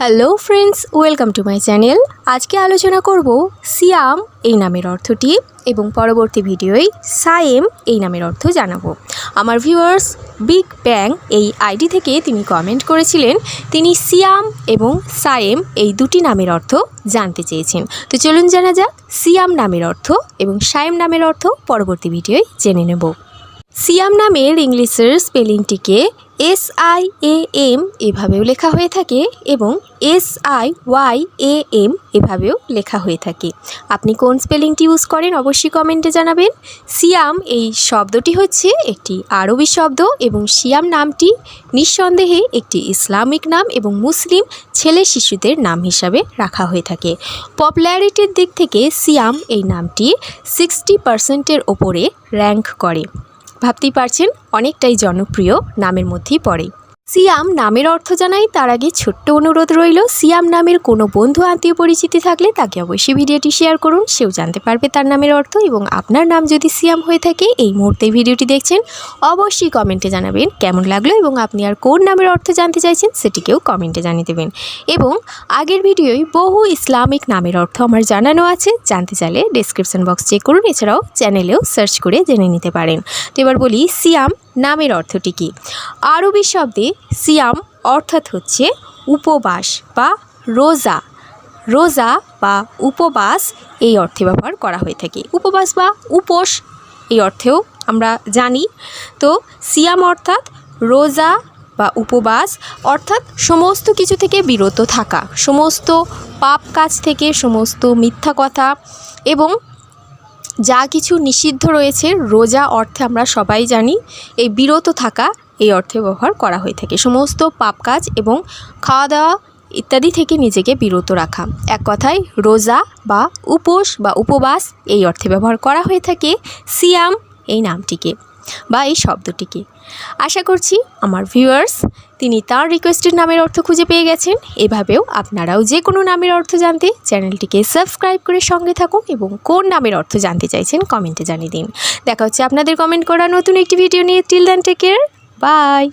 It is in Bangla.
Hello friends welcome to my channel আজকে আলোচনা করব সিয়াম এই নামের অর্থটি এবং পরবর্তী ভিডিওয় সায়েম এই নামের অর্থ জানাব। আমার ভিউয়ার্স বিগ ব্যাং এই আইডি থেকে তিনি কমেন্ট করেছিলেন, তিনি সিয়াম এবং সায়েম এই দুটি নামের অর্থ জানতে চেয়েছেন। তো চলুন জানা যাক সিয়াম নামের অর্থ এবং সায়েম নামের অর্থ পরবর্তী ভিডিওয় জেনে নেব। সিয়াম নামের ইংলিশের স্পেলিংটিকে এস আই এ এম এভাবেও লেখা হয়ে থাকে এবং S I Y A M এভাবেও লেখা হয়ে থাকে। আপনি কোন স্পেলিংটি ইউজ করেন অবশ্যই কমেন্টে জানাবেন। সিয়াম, এই শব্দটি হচ্ছে একটি আরবি শব্দ এবং সিয়াম নামটি নিঃসন্দেহে একটি ইসলামিক নাম এবং মুসলিম ছেলে শিশুদের নাম হিসাবে রাখা হয়ে থাকে। পপুলারিটির দিক থেকে সিয়াম এই নামটি সিক্সটি পার্সেন্টের ওপরে র্যাঙ্ক করে। ভাবতেই পারছেন অনেকটাই জনপ্রিয় নামের মধ্যেই পড়ে। সিয়াম নামের অর্থ জানাই তার আগে ছোট্ট অনুরোধ রইল, সিয়াম নামের কোনো বন্ধু, আত্মীয় পরিচিতি থাকলে তাকে অবশ্যই ভিডিওটি শেয়ার করুন, সেও জানতে পারবে তার নামের অর্থ এবং আপনার নাম যদি সিয়াম হয়ে থাকে, এই মুহূর্তে ভিডিওটি দেখছেন, অবশ্যই কমেন্টে জানাবেন কেমন লাগল এবং আপনি আর কোন নামের অর্থ জানতে চাইছেন সেটিকেও কমেন্টে জানিয়ে দেবেন। এবং আগের ভিডিওয় বহু ইসলামিক নামের অর্থ আমার জানানো আছে, জানতে চাইলে ডিসক্রিপশন বক্স চেক করুন, এছাড়াও চ্যানেলেও সার্চ করে জেনে নিতে পারেন। তো এবার বলি, সিয়াম নামের অর্থটি কী? আরবি শব্দে সিয়াম অর্থাৎ হচ্ছে উপবাস বা রোজা। রোজা বা উপবাস এই অর্থে ব্যবহার করা হয়ে থাকে। উপবাস বা উপোস এই অর্থেও আমরা জানি। তো সিয়াম অর্থাৎ রোজা বা উপবাস অর্থাৎ সমস্ত কিছু থেকে বিরত থাকা, সমস্ত পাপ কাজ থেকে, সমস্ত মিথ্যা কথা এবং যা কিছু নিষিদ্ধ রয়েছে, রোজা অর্থে আমরা সবাই জানি, এই বিরত থাকা এই অর্থে ব্যবহার করা হয়ে থাকে। সমস্ত পাপ কাজ এবং খাওয়া দাওয়া ইত্যাদি থেকে নিজেকে বিরত রাখা। এক কথায়, রোজা বা উপোস বা উপবাস এই অর্থে ব্যবহার করা হয়ে থাকে। সিয়াম এই নামটিকে। বা এই শব্দটিকে। আশা করছি আমার ভিউয়ার্স তিনি তার রিকোয়েস্টেড নামের অর্থ খুঁজে পেয়ে গেছেন। এভাবেও আপনারাও যে কোনো নামের অর্থ জানতে চ্যানেলটিকে সাবস্ক্রাইব করে সঙ্গে থাকুন এবং কোন নামের অর্থ জানতে চাইছেন কমেন্টে জানিয়ে দিন। দেখা হচ্ছে আপনাদের কমেন্ট করা নতুন একটি ভিডিও নিয়ে। Till then take care bye